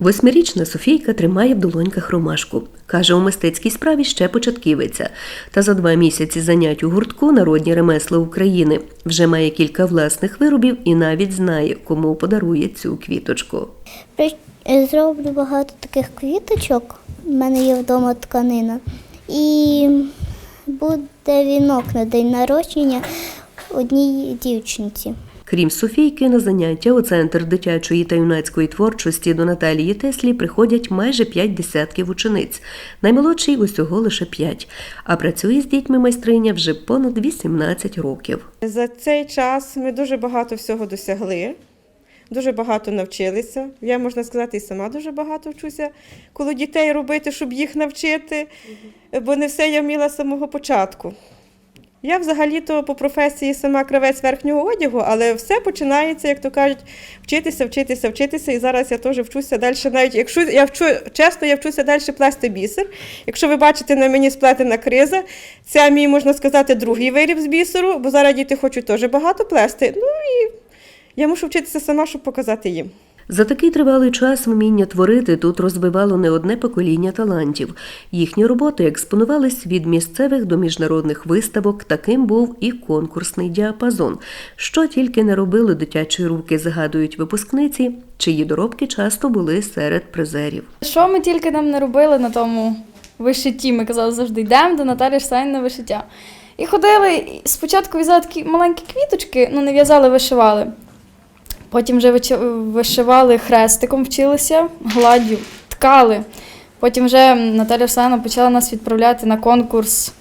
Восьмирічна Софійка тримає в долоньках ромашку. Каже, у мистецькій справі ще початківиця. Та за два місяці занять у гуртку народні ремесла України вже має кілька власних виробів і навіть знає, кому подарує цю квіточку. Зроблю багато таких квіточок. У мене є вдома тканина. І буде вінок на день народження одній дівчинці. Крім Софійки, на заняття у центр дитячої та юнацької творчості до Наталії Теслі приходять майже п'ять десятків учениць. Наймолодшій усього лише п'ять. А працює з дітьми майстриня вже понад 18 років. За цей час ми дуже багато всього досягли, дуже багато навчилися. Я, можна сказати, і сама дуже багато вчуся коло дітей робити, щоб їх навчити, бо не все я вміла з самого початку. Я взагалі-то по професії сама кравець верхнього одягу, але все починається, як то кажуть, вчитися, вчитися, вчитися. І зараз я теж вчуся далі. Навіть якщо я вчу, чесно, я вчуся далі плести бісер. Якщо ви бачите на мені сплетена криза, це мій, можна сказати, другий виріб з бісеру, бо зараз діти хочуть теж багато плести. Ну і я мушу вчитися сама, щоб показати їм. За такий тривалий час вміння творити тут розвивало не одне покоління талантів. Їхні роботи експонувались від місцевих до міжнародних виставок. Таким був і конкурсний діапазон. Що тільки не робили дитячі руки, згадують випускниці, чиї доробки часто були серед призерів. Що ми тільки нам не робили на тому вишитті? Ми казали завжди йдемо до Наталі Штайн на вишиття. І ходили, спочатку в'язали такі маленькі квіточки, ну не в'язали, вишивали. Потім вже вишивали хрестиком, вчилися, гладдю, ткали. Потім вже Наталя Штайна почала нас відправляти на конкурс.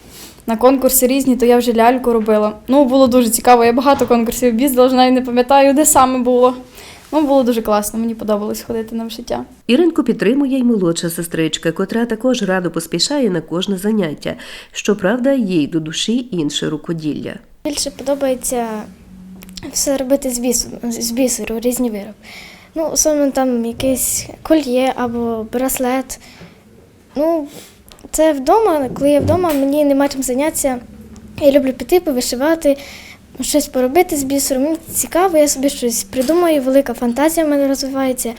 На конкурси різні, то я вже ляльку робила. Ну, було дуже цікаво. Я багато конкурсів об'їздила, навіть не пам'ятаю, де саме було. Ну, було дуже класно, мені подобалось ходити на вишиття. Іринку підтримує й молодша сестричка, котра також радо поспішає на кожне заняття. Щоправда, їй до душі інше рукоділля. Більше подобається все робити з бісеру, з бісеру різні вироби. Ну, саме там якесь кольє або браслет. Ну, це вдома, коли я вдома, мені нема чим зайнятися. Я люблю піти, повишивати, щось поробити з бісером. Мені цікаво, я собі щось придумаю, велика фантазія в мене розвивається.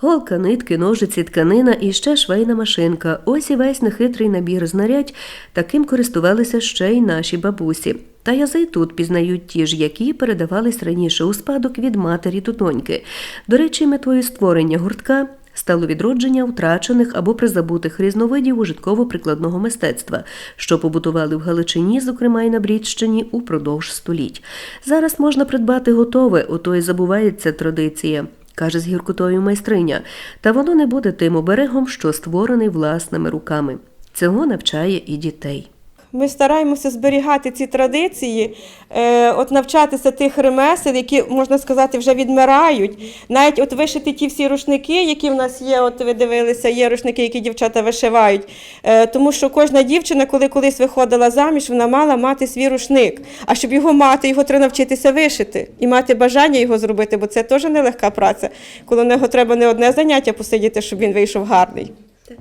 Голка, нитки, ножиці, тканина і ще швейна машинка. Ось і весь нехитрий набір знарядь. Таким користувалися ще й наші бабусі. Та язи тут пізнають ті ж, які передавались раніше у спадок від матері до доньки. До речі, метою створення гуртка стало відродження втрачених або призабутих різновидів ужитково-прикладного мистецтва, що побутували в Галичині, зокрема й на Брідщині, упродовж століть. Зараз можна придбати готове, ото й забувається традиція. Каже з гіркотою майстриня, та воно не буде тим оберегом, що створений власними руками. Цього навчає і дітей. Ми стараємося зберігати ці традиції, е, от навчатися тих ремесел, які, можна сказати, вже відмирають. Навіть от вишити ті всі рушники, які в нас є, от ви дивилися, є рушники, які дівчата вишивають. Е, тому що кожна дівчина, коли колись виходила заміж, вона мала мати свій рушник. А щоб його мати, його треба навчитися вишити і мати бажання його зробити, бо це теж нелегка праця. Коли нього треба не одне заняття посидіти, щоб він вийшов гарний.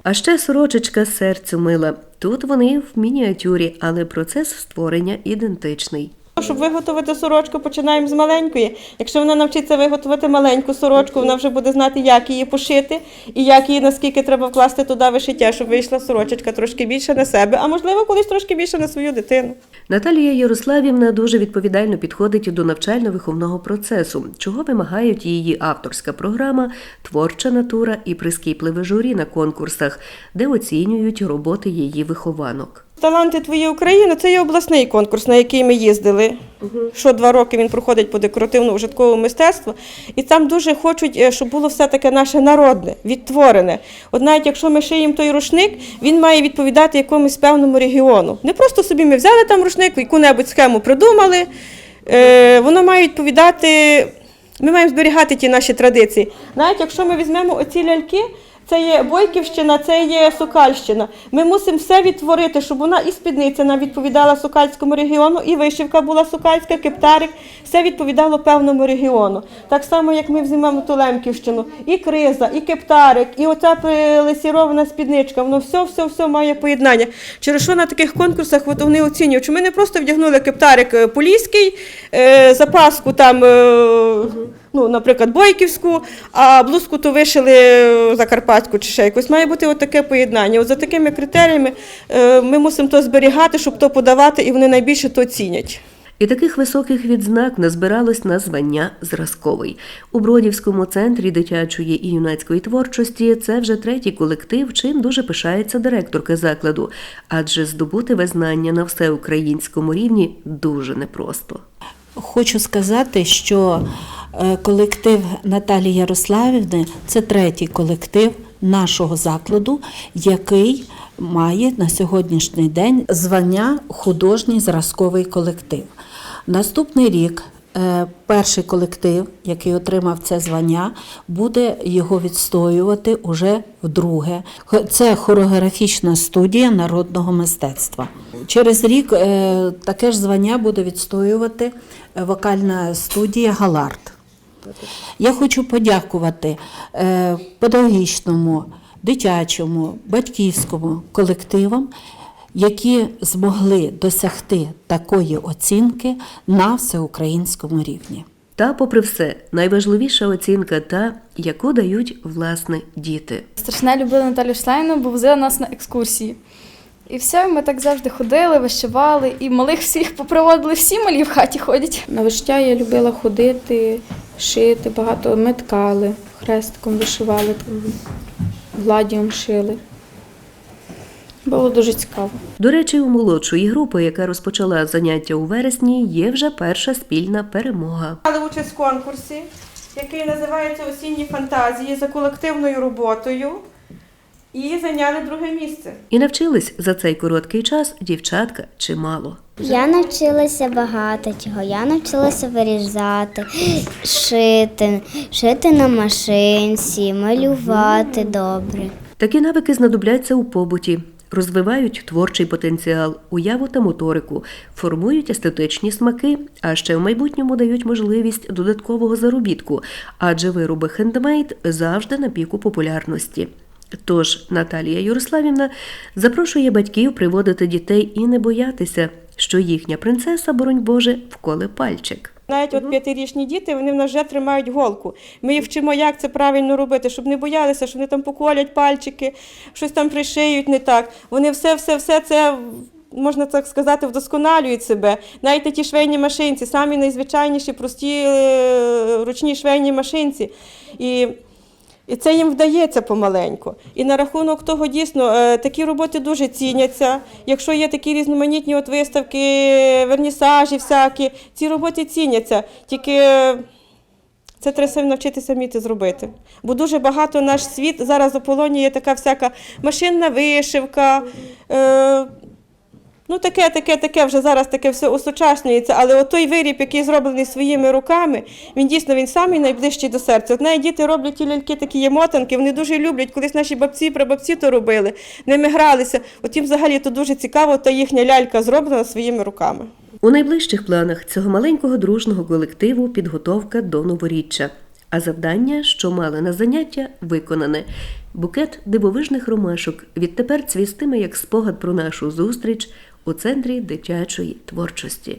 А ще сорочечка серцю мила. Тут вони в мініатюрі, але процес створення ідентичний. Щоб виготовити сорочку, починаємо з маленької. Якщо вона навчиться виготовити маленьку сорочку, вона вже буде знати, як її пошити і як її наскільки треба вкласти туди вишиття, щоб вийшла сорочечка трошки більше на себе, а можливо, колись трошки більше на свою дитину. Наталія Ярославівна дуже відповідально підходить до навчально-виховного процесу, чого вимагають її авторська програма, творча натура і прискіпливе журі на конкурсах, де оцінюють роботи її вихованок. Таланти твої України це є обласний конкурс, на який ми їздили. Що два роки він проходить по декоративно-ужитковому мистецтву. І там дуже хочуть, е, щоб було все таке наше народне, відтворене. От навіть якщо ми шиємо той рушник, він має відповідати якомусь певному регіону. Не просто собі ми взяли там рушник, яку-небудь схему придумали. Е, воно має відповідати. Ми маємо зберігати ті наші традиції. Навіть якщо ми візьмемо оці ляльки, це є Бойківщина, це є Сокальщина. Ми мусимо все відтворити, щоб вона і спідниця нам відповідала Сокальському регіону, і вишивка була Сокальська, кептарик, все відповідало певному регіону. Так само, як ми візьмемо ту Лемківщину, і криза, і кептарик, і оця прилесірована спідничка, воно все, все, все має поєднання. Через що на таких конкурсах вони оцінюють, ми не просто вдягнули кептарик е, поліський, е, запаску там. Е, ну, наприклад, бойківську, а блузку то вишили закарпатську чи ще якось. Має бути от таке поєднання. От за такими критеріями е, ми мусимо то зберігати, щоб то подавати, і вони найбільше то цінять. І таких високих відзнак назбиралось на звання зразковий. У Бродівському центрі дитячої і юнацької творчості це вже третій колектив, чим дуже пишається директорка закладу, адже здобути визнання на всеукраїнському рівні дуже непросто. Хочу сказати, що е, колектив Наталії Ярославівни це третій колектив нашого закладу, який має на сьогоднішній день звання художній зразковий колектив. Наступний рік е, перший колектив, який отримав це звання, буде його відстоювати уже вдруге. Це хореографічна студія народного мистецтва. Через рік е, таке ж звання буде відстоювати е, вокальна студія Галард. Я хочу подякувати е, педагогічному, дитячому, батьківському колективам, які змогли досягти такої оцінки на всеукраїнському рівні. Та, попри все, найважливіша оцінка та, яку дають власне діти. Страшне любила Наталю Шлейну, бо возила нас на екскурсії. І все, ми так завжди ходили, вишивали, і малих всіх попроводили, всі малі в хаті ходять. На виштя я любила ходити, шити, багато ми ткали, хрестиком вишивали, гладієм шили. Було дуже цікаво. До речі, у молодшої групи, яка розпочала заняття у вересні, є вже перша спільна перемога. Брали участь в конкурсі, який називається Осінні фантазії за колективною роботою, і зайняли друге місце. І навчились за цей короткий час дівчатка чимало. Я навчилася багато чого. Я навчилася вирізати, шити, шити на машинці, малювати добре. Такі навики знадобляться у побуті, розвивають творчий потенціал, уяву та моторику, формують естетичні смаки, а ще в майбутньому дають можливість додаткового заробітку, адже вироби хендмейд завжди на піку популярності. Тож Наталія Юрославівна запрошує батьків приводити дітей і не боятися, що їхня принцеса, боронь Боже, вколе пальчик. Навіть от п'ятирічні діти вони в нас вже тримають голку. Ми їх вчимо, як це правильно робити, щоб не боялися, що вони там поколять пальчики, щось там пришиють не так. Вони все, все, все це. Можна так сказати, вдосконалюють себе. Навіть на ті швейні машинці, самі найзвичайніші, прості е, ручні швейні машинці. І і це їм вдається помаленьку. І на рахунок того дійсно е, такі роботи дуже ціняться. Якщо є такі різноманітні от виставки, вернісажі всякі, ці роботи ціняться. Тільки е, це треба навчитися вміти зробити. Бо дуже багато наш світ зараз ополонює така всяка машинна вишивка. Е, Ну, таке, таке, таке, вже зараз таке все усучаснюється, але от той виріб, який зроблений своїми руками, він дійсно він самий найближчий до серця. От навіть діти роблять ті ляльки, такі є мотанки, вони дуже люблять. Колись наші бабці, прабабці то робили, ними гралися. От їм взагалі то дуже цікаво, та їхня лялька зроблена своїми руками. У найближчих планах цього маленького дружного колективу підготовка до новоріччя. А завдання, що мали на заняття, виконане. Букет дивовижних ромашок відтепер цвістиме як спогад про нашу зустріч у центрі дитячої творчості.